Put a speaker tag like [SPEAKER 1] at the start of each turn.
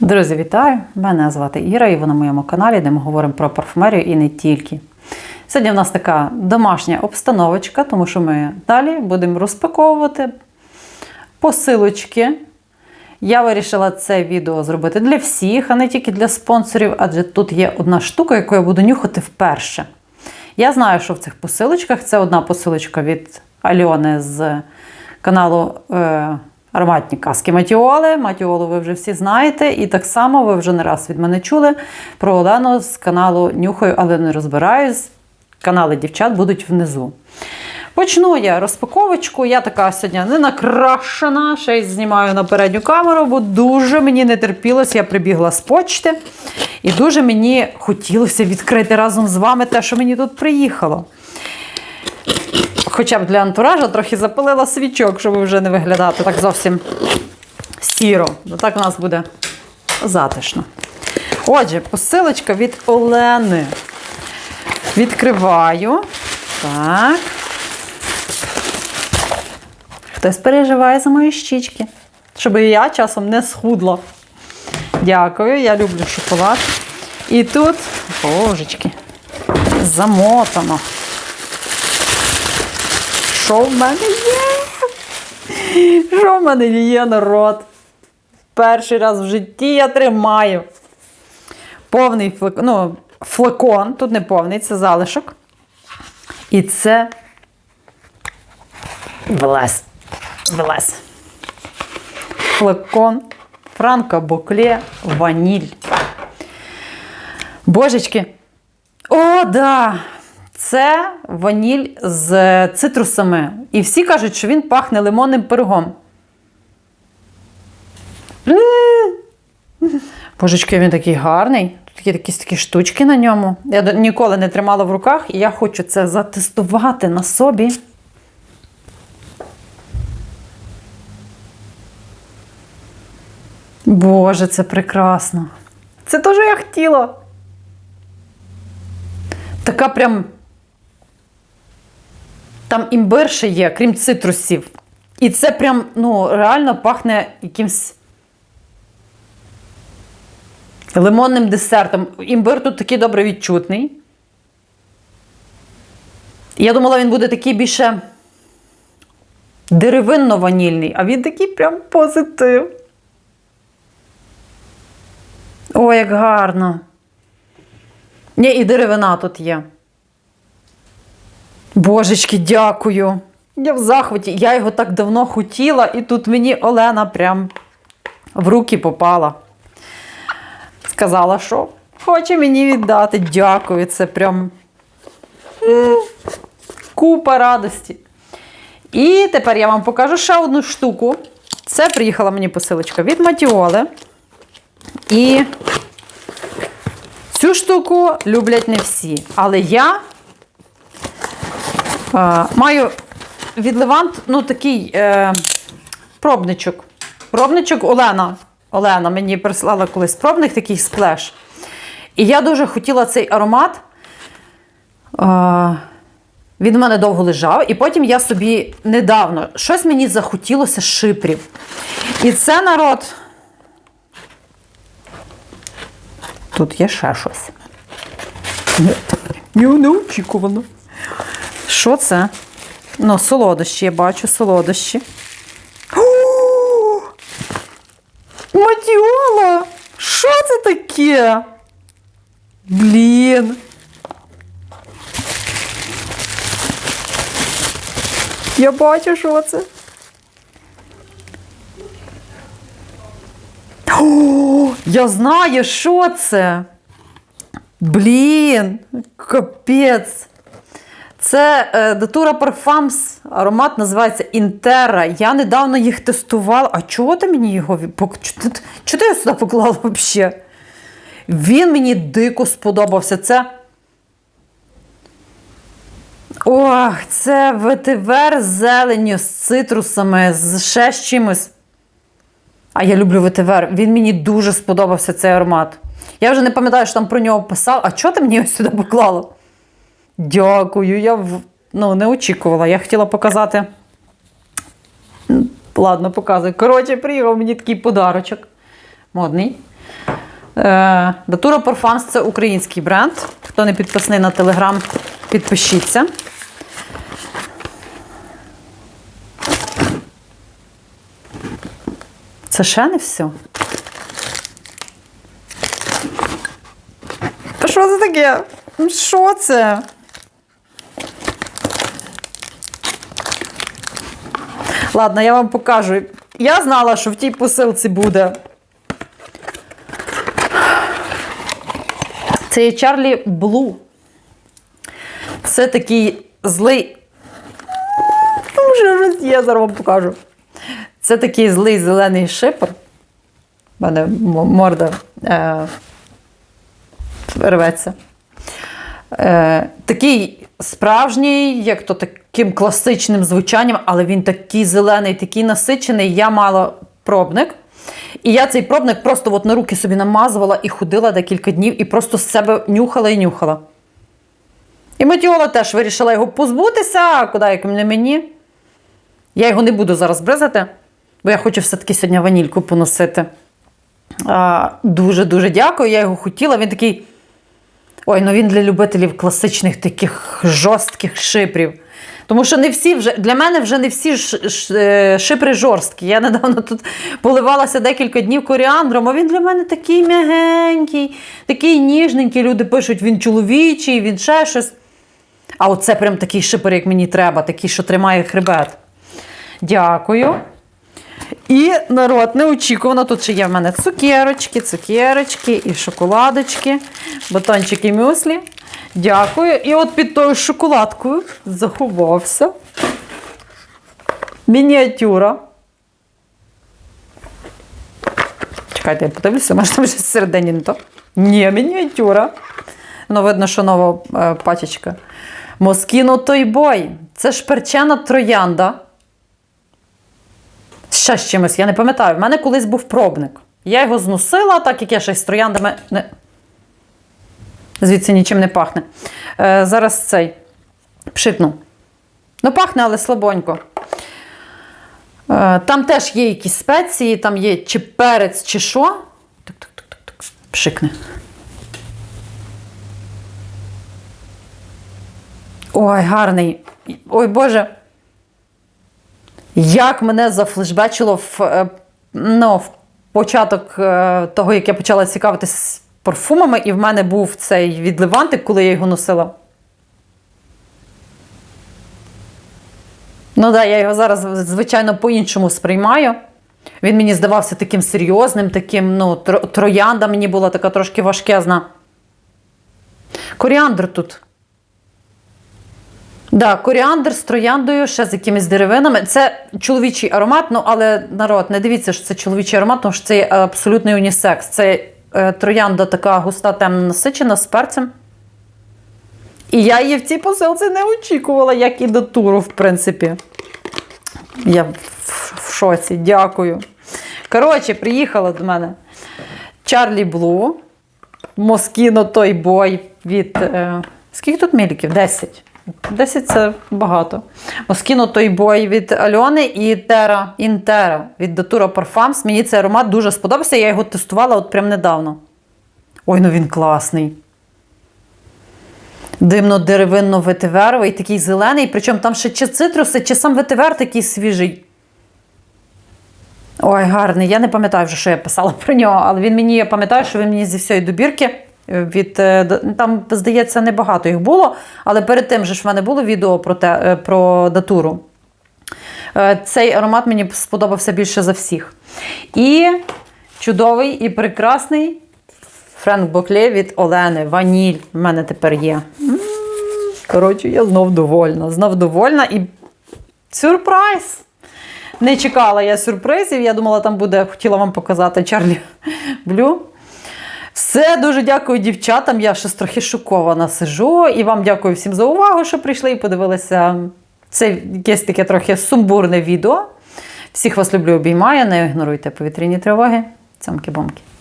[SPEAKER 1] Друзі, вітаю! Мене звати Іра, і ви на моєму каналі, де ми говоримо про парфумерію і не тільки. Сьогодні в нас така домашня обстановочка, тому що ми далі будемо розпаковувати посилочки. Я вирішила це відео зробити для всіх, а не тільки для спонсорів, адже тут є одна штука, яку я буду нюхати вперше. Я знаю, що в цих посилочках це одна посилочка від Альони з каналу е, Ароматні казки Матіоли. Матіолу ви вже всі знаєте. І так само ви вже не раз від мене чули про Олену з каналу Нюхаю, але не розбираюсь. Канали дівчат будуть внизу. Почну я розпаковочку. Я така сьогодні не накрашена, ще й знімаю на передню камеру, бо дуже мені не терпілося. Я прибігла з почти. І дуже мені хотілося відкрити разом з вами те, що мені тут приїхало. Хоча б для антуража трохи запалила свічок, щоб вже не виглядати так зовсім сіро. Бо так у нас буде затишно. Отже, посилочка від Олени. Відкриваю. Так. Хтось переживає за мої щічки, щоб я часом не схудла. Дякую, я люблю шоколад. І тут, божечки, замотано. Що в мене є? Що в мене є, народ? Перший раз в житті я тримаю. Повний флакон, ну, флакон, тут не повний, це залишок. І це Велес. Велес. Флакон Франко Бокле Ваніль. Божечки. О, да! Це ваніль з цитрусами. І всі кажуть, що він пахне лимонним пирогом. Божечки, він такий гарний. Тут є якісь такі штучки на ньому. Я ніколи не тримала в руках, і я хочу це затестувати на собі. Боже, це прекрасно. Це те, що я хотіла. Така прям. Там імбир ще є, крім цитрусів. І це прям, ну, реально пахне якимсь лимонним десертом. Імбир тут такий добре відчутний. Я думала, він буде такий більше деревинно-ванільний, а він такий прям позитив. О, як гарно. Ні, і деревина тут є. Божечки, дякую. Я в захваті. Я його так давно хотіла, і тут мені Олена прям в руки попала. Сказала, що хоче мені віддати. Дякую. Це прям купа радості. І тепер я вам покажу ще одну штуку. Це приїхала мені посилочка від Матіоли. І цю штуку люблять не всі. Але я маю від Левант ну, такий е, пробничок. Пробничок Олена. Олена мені прислала колись пробник такий сплеш. І я дуже хотіла цей аромат. Е, він у мене довго лежав, і потім я собі недавно щось мені захотілося шипрів. І це народ. Тут є ще щось. Неочікувано. Що це? Ну, солодощі, я бачу солодощі. Матіола! Що це таке? Блін. Я бачу, що це. О, я знаю, що це. Блін, капець. Це е, Datura Parfums, аромат називається Інтера. Я недавно їх тестувала. А чого ти мені його Чого ти, його сюди поклала взагалі? Він мені дико сподобався. Це. Ох, це ветивер з зеленню, з цитрусами, з ще з чимось. А я люблю ветивер. Він мені дуже сподобався цей аромат. Я вже не пам'ятаю, що там про нього писав. А чого ти мені його сюди поклала? Дякую. Я ну, не очікувала. Я хотіла показати. Ладно, показую. Коротше, приїхав мені такий подарочок. Модний. Е, Datura Parfums це український бренд. Хто не підписаний на телеграм, підпишіться. Це ще не все. Та що це таке? Що це? Ладно, я вам покажу. Я знала, що в тій посилці буде. Це є Чарлі Блу. Це такий злий. Вже зараз вам покажу. Це такий злий зелений шипер. У мене морда е, рветься. Е, такий справжній, як то таким класичним звучанням, але він такий зелений, такий насичений. Я мала пробник. І я цей пробник просто от на руки собі намазувала і ходила декілька днів, і просто з себе нюхала і нюхала. І Матіола теж вирішила його позбутися, куди як не мені. Я його не буду зараз бризати, бо я хочу все-таки сьогодні ванільку поносити. Дуже-дуже дякую. Я його хотіла. Він такий. Ой, ну він для любителів класичних таких жорстких шипрів. Тому що не всі вже для мене вже не всі ж, ж, е, шипри жорсткі. Я недавно тут поливалася декілька днів коріандром, а він для мене такий м'ягенький, такий ніжненький. Люди пишуть, він чоловічий, він ще щось. А оце прям такий шипер, як мені треба, такий, що тримає хребет. Дякую. І народ, неочікувано. Тут ще є в мене цукерочки, цукерочки і шоколадочки, батончики мюслі. Дякую. І от під тою шоколадкою заховався. Мініатюра. Чекайте, я подивлюся, може там вже всередині не то. Ні, мініатюра. Ну, видно, що нова е, пачечка. Москіно той бой. Це ж перчена троянда. Ще з чимось, я не пам'ятаю. В мене колись був пробник. Я його зносила, так як я ще з трояндами. Не... Звідси нічим не пахне. Е, зараз цей пшикну. Ну, пахне, але слабонько. Е, там теж є якісь спеції, там є чи перець, чи що. Так, так, так, так, так. Пшикне. Ой, гарний. Ой, Боже. Як мене зафлешбечило в, е, ну, в початок е, того, як я почала цікавитись парфумами, і в мене був цей відливантик, коли я його носила. Ну да, я його зараз, звичайно, по-іншому сприймаю. Він мені здавався таким серйозним, таким, ну, троянда мені була така трошки важкезна. Коріандр тут. Да, коріандр з трояндою, ще з якимись деревинами. Це чоловічий аромат, ну але народ, не дивіться, що це чоловічий аромат, тому що це абсолютний унісекс. Це троянда така густа, темно насичена з перцем. І я її в цій посилці не очікувала, як і до туру, в принципі. Я в, в шоці, дякую. Коротше, приїхала до мене Чарлі Блу, Москіно той бой від. Е, скільки тут міліків? 10. 10 це багато. Москіно той бой від Альони і Тера Інтера від Datura Parfums. Мені цей аромат дуже сподобався. Я його тестувала от прям недавно. Ой, ну він класний. Димно-деревинно-ветиверовий, такий зелений, причому там ще чи цитруси, чи сам ветивер такий свіжий. Ой, гарний. Я не пам'ятаю вже, що я писала про нього, але він мені, я пам'ятаю, що він мені зі всієї добірки. Від, е, там, здається, небагато їх було, але перед тим же ж в мене було відео про, те, е, про датуру. Е, Цей аромат мені сподобався більше за всіх. І чудовий і прекрасний Френк Бокле від Олени. Ваніль в мене тепер є. Коротше, я знов довольна. Знов довольна і сюрприз! Не чекала я сюрпризів. Я думала, там буде, хотіла вам показати Чарлі Блю. Все, дуже дякую дівчатам. Я ще трохи шокована сижу. І вам дякую всім за увагу, що прийшли і подивилися. Це якесь таке трохи сумбурне відео. Всіх вас люблю, обіймаю. Не ігноруйте повітряні тривоги. Цямки-бомки.